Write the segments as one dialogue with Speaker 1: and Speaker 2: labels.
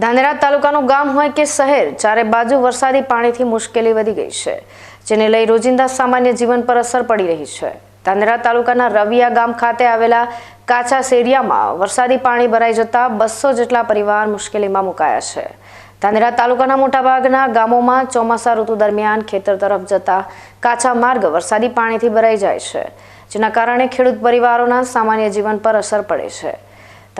Speaker 1: ધાનેરા તાલુકાનું ગામ હોય કે શહેર, ચારે બાજુ વરસાદી પાણીથી મુશ્કેલી વધી ગઈ છે, જેને લઈ રોજિંદા સામાન્ય જીવન પર અસર પડી રહી છે. ધાનેરા તાલુકાના રવિયા ગામ ખાતે આવેલા કાચા શેરિયામાં વરસાદી પાણી ભરાઈ જતા બસો જેટલા પરિવાર મુશ્કેલીમાં મુકાયા છે. ધાનેરા તાલુકાના મોટાભાગના ગામોમાં ચોમાસા ઋતુ દરમિયાન ખેતર તરફ જતા કાચા માર્ગ વરસાદી પાણીથી ભરાઈ જાય છે, જેના કારણે ખેડૂત પરિવારોના સામાન્ય જીવન પર અસર પડે છે.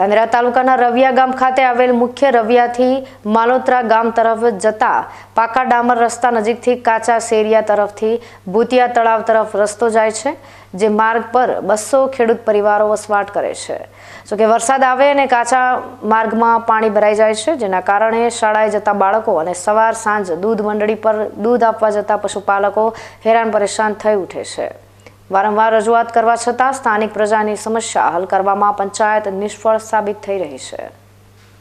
Speaker 1: ધાનેરા તાલુકાના રવિયા ગામ ખાતે આવેલ મુખ્ય રવિયાથી માલોત્રા ગામ તરફ જતા પાકા ડામર રસ્તા નજીકથી કાચા શેરિયા તરફથી ભૂતિયા તળાવ તરફ રસ્તો જાય છે, જે માર્ગ પર બસો ખેડૂત પરિવારો વસવાટ કરે છે. જો કે વરસાદ આવે અને કાચા માર્ગમાં પાણી ભરાઈ જાય છે, જેના કારણે શાળાએ જતા બાળકો અને સવાર સાંજ દૂધ મંડળી પર દૂધ આપવા જતા પશુપાલકો હેરાન પરેશાન થઈ ઉઠે છે. વારંવાર રજૂઆત કરવા છતાં સ્થાનિક પ્રજાની સમસ્યા હલ કરવામાં પંચાયત નિષ્ફળ સાબિત થઈ રહી છે.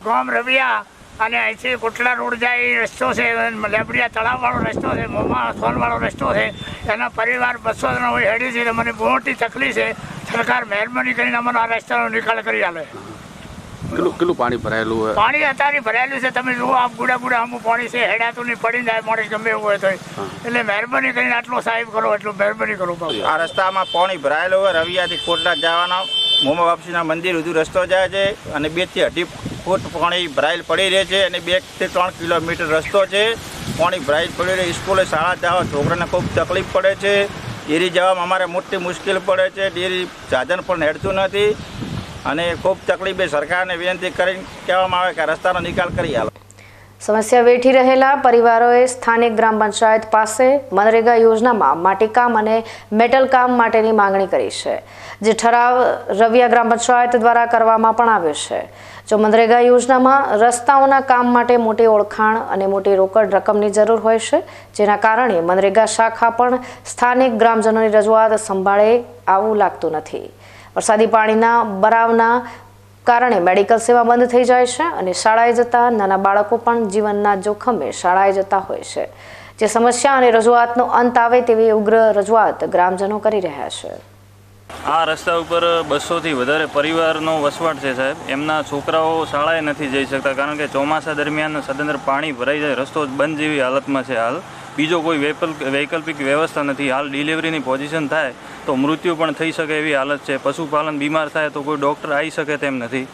Speaker 2: ગામ રવિયા અને અહીંથી કોટલા રોડ જાય રસ્તો છે લેબડિયા તળાવવાળો રસ્તો છે મોમા સોનવાળો રસ્તો છે. એના પરિવાર બસો જણા હોય હેડી છે મને મોટી તકલીફ છે. સરકાર મહેરબાની કરીને અમને આ રસ્તાનો નિકાલ કરી આલે.
Speaker 3: કેટલું કેટલું પાણી ભરાયેલું હોય?
Speaker 2: પાણી અત્યારે ભરાયેલું છે. તમે જુઓ આમ ગુડા ગુડા અમુક પાણી છે. હેડાતું નહીં પડી જાય માણસ ગમે એવું હોય તો એટલે મહેરબાની કરીને આટલો સાહેબ કરો એટલું મહેરબાની કરો
Speaker 4: આ રસ્તામાં પાણી ભરાયેલું હોય રવિયાથી કોટડા જવાના. મોમા બાપસીના મંદિર સુધી રસ્તો જાય છે અને બેથી અઢી ફૂટ પાણી ભરાયેલ પડી રહે છે અને બેથી ત્રણ કિલોમીટર રસ્તો છે. પાણી ભરાયેલ પડી રહે. સ્કૂલે શાળા જવા છોકરાને ખૂબ તકલીફ પડે છે. ડેરી જવામાં અમારે મોટી મુશ્કેલ પડે છે. ડેરી સાધન પણ હેડતું નથી. અને ખૂબ તકલીફે સરકારને વિનંતી કરીને કહેવામાં આવે કે રસ્તાનો નિકાલ કરી આલો.
Speaker 1: સમસ્યા વેઠી રહેલા પરિવારોએ સ્થાનિક ગ્રામ પંચાયત પાસે મનરેગા યોજનામાં માટીકામ અને મેટલ કામ માટેની માંગણી કરી છે, જે ઠરાવ રવિયા ગ્રામ પંચાયત દ્વારા કરવામાં પણ આવ્યો છે. જો મનરેગા યોજનામાં રસ્તાઓના કામ માટે મોટી ઓળખાણ અને મોટી રોકડ રકમની જરૂર હોય છે, જેના કારણે મનરેગા શાખા પણ સ્થાનિક ગ્રામજનોની રજૂઆત સંભાળે આવું લાગતું નથી. વરસાદી પાણીના બરાવના કારણે મેડિકલ સેવા બંધ થઈ જાય છે અને શાળાએ જતા નાના બાળકો પણ જીવનના જોખમે શાળાએ જતા હોય છે. જે સમસ્યા અને રજૂઆતનો અંત આવે તેવી ઉગ્ર રજૂઆત ગ્રામજનો કરી રહ્યા છે.
Speaker 5: આ રસ્તા ઉપર બસોથી વધારે પરિવારનો વસવાટ છે સાહેબ. એમના છોકરાઓ શાળાએ નથી જઈ શકતા કારણ કે ચોમાસા દરમિયાન સદંતર પાણી ભરાઈ જાય, રસ્તો બંધ જેવી હાલતમાં છે હાલ. બીજો કોઈ વૈકલ્પિક વ્યવસ્થા નથી. હાલ ડિલિવરીની પોઝિશન થાય તો મૃત્યુ પણ થઈ શકે એવી હાલત છે. પશુપાલન બીમાર થાય તો કોઈ ડૉક્ટર આવી શકે તેમ નથી.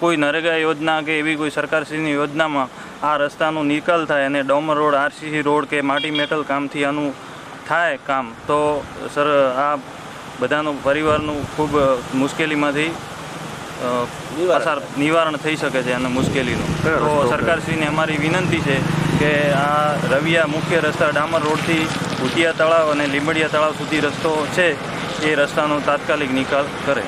Speaker 5: કોઈ નરેગા યોજના કે એવી કોઈ સરકારશ્રીની યોજનામાં આ રસ્તાનો નિકાલ થાય અને ડોમર રોડ, આરસીસી રોડ કે માટી મેટલ કામથી આનું થાય કામ, તો સર, આ બધાનું પરિવારનું ખૂબ મુશ્કેલીમાંથી પસાર નિવારણ થઈ શકે છે અને મુશ્કેલીનું. તો સરકારશ્રીને અમારી વિનંતી છે કે આ રવિયા મુખ્ય રસ્તા ડામર રોડથી ભૂતિયા તળાવ અને લીંબડિયા તળાવ સુધી રસ્તો છે એ રસ્તાનો તાત્કાલિક નિકાલ કરે.